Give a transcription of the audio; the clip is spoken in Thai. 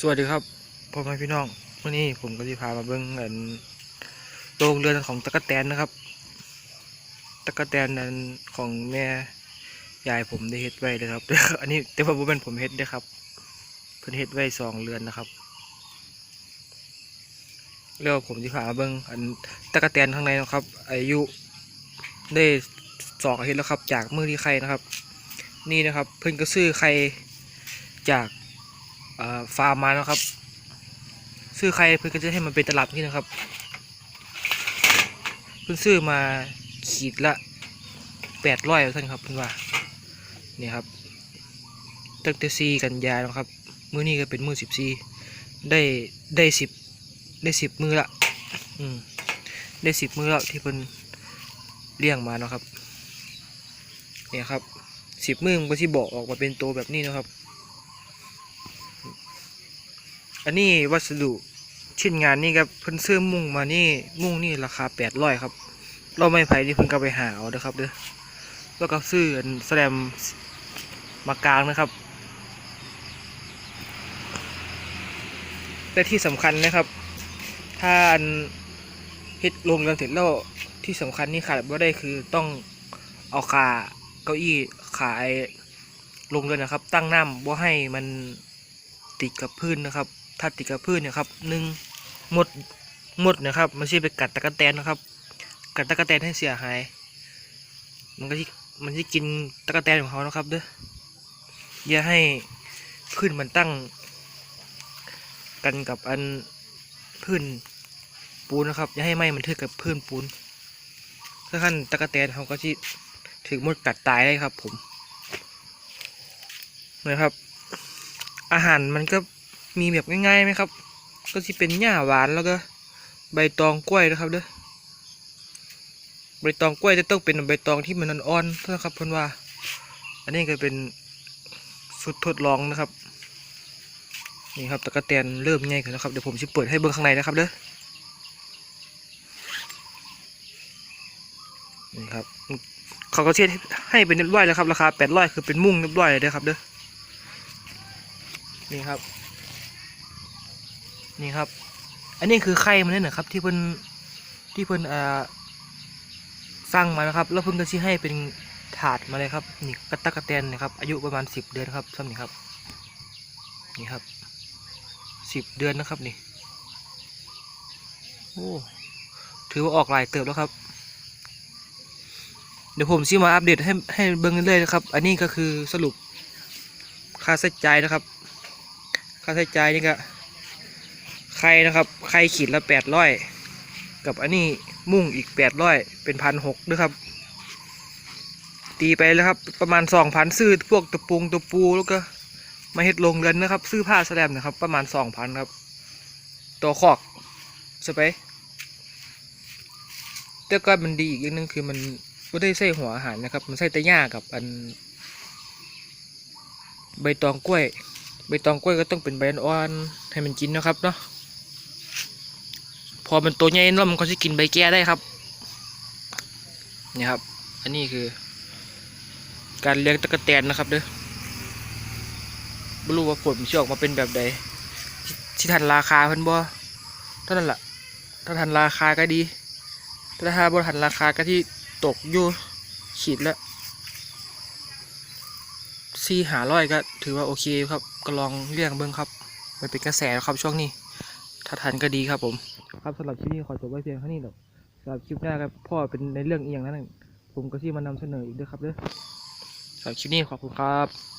สวัสดีครับพ่อแม่พี่น้องวันนี้ผมก็จะพามาเบิ่งอันโรงเรือนของตะกะแตนนะครับตะกะแตนนั้นของแม่ยายผมได้เฮ็ดไว้เลยครับอันนี้แต่ว่าบ่เป็นผมเฮ็ดเด้อครับเพิ่นเฮ็ดไว้สองเรือนนะครับแล้วผมจะพามาเบิ่งอันตะกะแตนข้างในนะครับ อายุได้สองอาทิตย์แล้วครับ จากมือที่ไข่นะครับ นี่นะครับ เพิ่นก็ซื้อไข่จาก ฟาร์มมานะครับ ซื้อใครเพื่อนก็จะให้มันเป็นตลับนี่นะครับ เพิ่งซื้อมาขีดละแปดร้อยท่านครับเพื่อนว่านี่ครับตั้งแต่ซีกันยานะครับ มือนี้ก็เป็นมือสิบซีได้ได้สิบได้สิบมือละอืมได้สิบมือแล้วที่เพิ่นเลี้ยงมานะครับเนี่ยครับสิบมือมันก็ที่บอกออกมาเป็นตัวแบบนี้นะครับ อันนี้วัสดุชิ้นงานนี่ครับเพิ่นซื้อมุ้งมานี่มุ้งนี่ราคาแปดร้อยครับ เราไม่ไผ่นี่เพิ่นก็ไปหาเอาเด้อครับเด้อแล้วก็ซื้ออันแสลมมากลางนะครับแต่ที่สำคัญนะครับ ถ้าอันเฮ็ดลงเรือนเสร็จแล้วที่สำคัญนี่ขาดไม่ได้คือต้องเอาขาเก้าอี้ขาไอ้ลงเรือนนะครับ ตั้งน้ำบ่ให้มันติดกับพื้นนะครับ ถ้าติดกับพื้นเนี่ยครับหนึ่งมดมดนะครับ มันชื่ไปกัดตะกะแตนนะครับ กัดตะกะแตนให้เสียหาย มันก็ที่มันที่กินตะกะแตนของเขานะครับเด้ออย่าให้พื้นมันตั้ง กันกับอันพื้นปูนนะครับอย่าให้ไหม้มันทึกกับพื้นปูนถ้าขั้นตะกะแตนเขาก็ที่ถึงมดกัดตายได้ครับผมนะครับ อาหารมันก็ มีแบบง่ายๆไหมครับ ก็ที่เป็นหญ้าหวานแล้วก็ ใบตองกล้วยนะครับเด้อใบตองกล้วยจะต้องเป็นใบตองที่มันอ่อนๆนะครับเพื่อนว่า อันนี้ก็เป็นสุดทดลองนะครับ นี่ครับตะกะแตนเริ่มง่ายขึ้นแล้วครับเดี๋ยวผมจะเปิดให้เบิ้งข้างในนะครับเด้อนี่ครับเขาก็เช็ดให้เป็นเรียบร้อยแล้วครับ ราคาแปดร้อยคือเป็นมุ้งเรียบร้อยเลยครับเด้อนี่ครับ นี่ครับ อันนี้คือไข่มันเนี่ยนะครับ ที่เพิ่นที่เพิ่นอ่าสร้างมานะครับ แล้วเพิ่นก็ชี้ให้เป็นถาดมาเลยครับนี่กระตะกระแตนนะครับ อายุประมาณสิบเดือนครับซ้ำนี่ครับ นี่ครับสิบเดือนนะครับนี่โอ้ถือว่าออกหลายเติบแล้วครับ เดี๋ยวผมซิมาอัปเดตให้ให้เบิ่งเรื่อยๆนะครับ อันนี้ก็คือสรุปค่าใช้จ่ายนะครับ ค่าใช้จ่ายนี่ก็ ไข่นะครับไข่ขีดละแปดร้อยกับอันนี้มุ่งอีกแปดร้อยเป็นพันหกด้วยครับ ตีไปแล้วครับ ประมาณสองพันซื้อพวกตะปูงตะปูแล้วก็มาเฮ็ดลงเรือนนะครับ ซื้อผ้าแสลมนะครับ ประมาณสองพันครับ ตัวคอกใช่ไปแต่ก็มันดีอีกอย่างหนึงคือมันไม่ได้ใส่หัวอาหารนะครับ มันใส่แต่หญ้ากับอัน ใบตองกล้วย ใบตองกล้วยก็ต้องเป็นใบอ่อนให้มันกินนะครับเนาะ พอมันตัวใหญ่แล้วมันก็จะกินใบแก้ได้ครับนี่ครับ อันนี้คือ การเลี้ยงตะกะแตนนะครับเด้อไม่รู้ว่าผลมันจะออกมาเป็นแบบใดที่ทันราคาเพิ่นบ่เท่านั้นแหละถ้าทันราคาก็ดีแต่ถ้าบ่ทันราคาก็ที่ตกอยู่ขีดละซีหาร้อยก็ถือว่าโอเคครับ ก็ลองเรียงเบิ้งครับ มันเป็นกระแสครับช่วงนี้ ถ้าทันก็ดีครับผม ครับสำหรับคลิปนี้ขอจบไว้เพียงเท่านี้หรอกสำหรับคลิปหน้าครับพ่อเป็นในเรื่องอีกอย่างนั้นผมก็ที่มานำเสนออีกด้วยครับเด้อสำหรับคลิปนี้ขอบคุณครับ